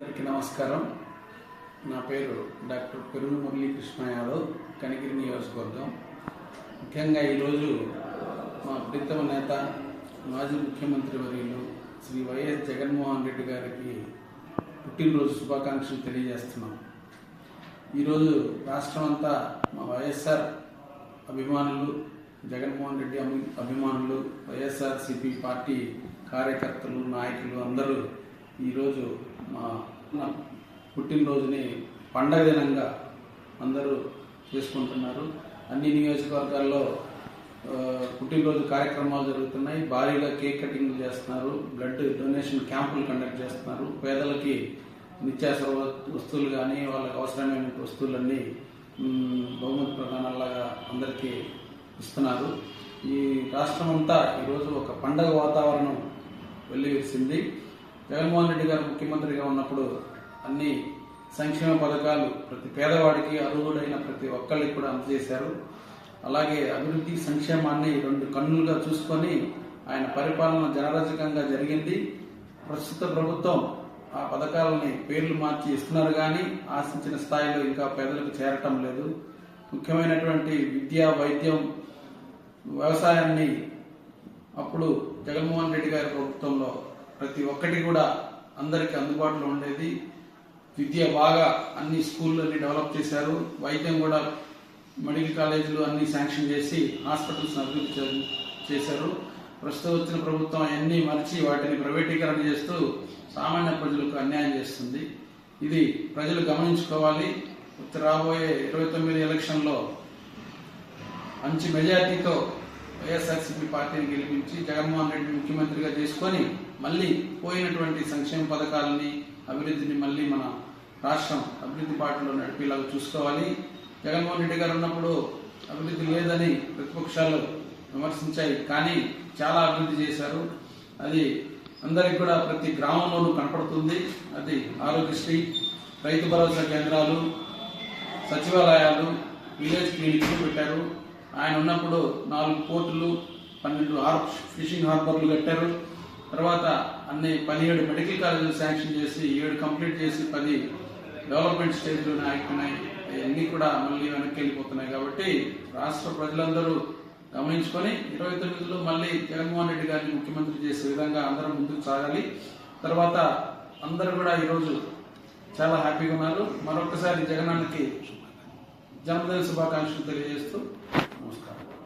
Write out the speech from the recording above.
అందరికీ నమస్కారం. నా పేరు డాక్టర్ పెరుగు మురళీకృష్ణ యాదవ్ కనిగిరి నియోజకవర్గం. ముఖ్యంగా ఈరోజు మా ప్రీతమ నేత మాజీ ముఖ్యమంత్రి వర్యులు శ్రీ వైఎస్ జగన్మోహన్ రెడ్డి గారికి పుట్టినరోజు శుభాకాంక్షలు తెలియజేస్తున్నాం. ఈరోజు రాష్ట్రం అంతా మా వైఎస్ఆర్ అభిమానులు జగన్మోహన్ రెడ్డి అభిమానులు వైఎస్ఆర్సిపి పార్టీ కార్యకర్తలు నాయకులు అందరూ ఈరోజు మా పుట్టినరోజుని పండగ దినంగా అందరూ చేసుకుంటున్నారు. అన్ని నియోజకవర్గాల్లో పుట్టినరోజు కార్యక్రమాలు జరుగుతున్నాయి. భారీగా కేక్ కటింగ్ చేస్తున్నారు. బ్లడ్ డొనేషన్ క్యాంపులు కండక్ట్ చేస్తున్నారు. పేదలకి నిత్యావసర వస్తువులు కానీ వాళ్ళకి అవసరమైన వస్తువులన్నీ బహుమతి ప్రధానాలాగా అందరికీ ఇస్తున్నారు. ఈ రాష్ట్రం అంతా ఈరోజు ఒక పండగ వాతావరణం వెల్లివిరిసింది. జగన్మోహన్ రెడ్డి గారు ముఖ్యమంత్రిగా ఉన్నప్పుడు అన్ని సంక్షేమ పథకాలు ప్రతి పేదవాడికి అర్హుడైన ప్రతి ఒక్కరికి కూడా అందజేశారు. అలాగే అభివృద్ధి సంక్షేమాన్ని రెండు కన్నులుగా చూసుకొని ఆయన పరిపాలన జనరజకంగా జరిగింది. ప్రస్తుత ప్రభుత్వం ఆ పథకాలని పేర్లు మార్చి ఇస్తున్నారు కానీ ఆశించిన స్థాయిలో ఇంకా పేదలకు చేరటం లేదు. ముఖ్యమైనటువంటి విద్య వైద్యం వ్యవసాయాన్ని అప్పుడు జగన్మోహన్ రెడ్డి గారి ప్రభుత్వంలో ప్రతి ఒక్కటి కూడా అందరికీ అందుబాటులో ఉండేది. విద్య బాగా అన్ని స్కూళ్ళని డెవలప్ చేశారు. వైద్యం కూడా మెడికల్ కాలేజీలు అన్ని శాంక్షన్ చేసి హాస్పిటల్స్ అభివృద్ధి చేశారు. ప్రస్తుతం వచ్చిన ప్రభుత్వం అన్నీ మరిచి వాటిని ప్రైవేటీకరణ చేస్తూ సామాన్య ప్రజలకు అన్యాయం చేస్తుంది. ఇది ప్రజలు గమనించుకోవాలి. రాబోయే ఇరవై తొమ్మిది ఎలక్షన్లో మంచి మెజార్టీతో వైఎస్ఆర్సీపీ పార్టీని గెలిపించి జగన్మోహన్ రెడ్డి ముఖ్యమంత్రిగా చేసుకొని మళ్ళీ పోయినటువంటి సంక్షేమ పథకాలని అభివృద్ధిని మళ్ళీ మన రాష్ట్రం అభివృద్ధి బాటలో నడిపేలాగా చూసుకోవాలి. జగన్మోహన్ రెడ్డి గారు ఉన్నప్పుడు అభివృద్ధి లేదని ప్రతిపక్షాలు విమర్శించాయి కానీ చాలా అభివృద్ధి చేశారు. అది అందరికి కూడా ప్రతి గ్రామంలోనూ కనపడుతుంది. అది ఆరోగ్యశ్రీ రైతు భరోసా కేంద్రాలు సచివాలయాలు విలేజ్ క్లినిక్లు పెట్టారు. ఆయన ఉన్నప్పుడు నాలుగు పోర్టులు పన్నెండు హార్ ఫిషింగ్ హార్బర్లు కట్టారు. తర్వాత అన్ని పదిహేడు మెడికల్ కాలేజీలు శాంక్షన్ చేసి ఏడు కంప్లీట్ చేసి పది డెవలప్మెంట్ స్టేజ్లోనే ఆగిపోయినాయి. అవన్నీ కూడా మళ్ళీ వెనక్కి వెళ్ళిపోతున్నాయి కాబట్టి రాష్ట్ర ప్రజలందరూ గమనించుకొని ఇరవై తొమ్మిదిలో మళ్ళీ జగన్మోహన్ రెడ్డి గారిని ముఖ్యమంత్రి చేసే విధంగా అందరం ముందుకు సాగాలి. తర్వాత అందరూ కూడా ఈరోజు చాలా హ్యాపీగా ఉన్నారు. మరొకసారి జగనానికి జన్మదిన శుభాకాంక్షలు తెలియజేస్తూ 思いま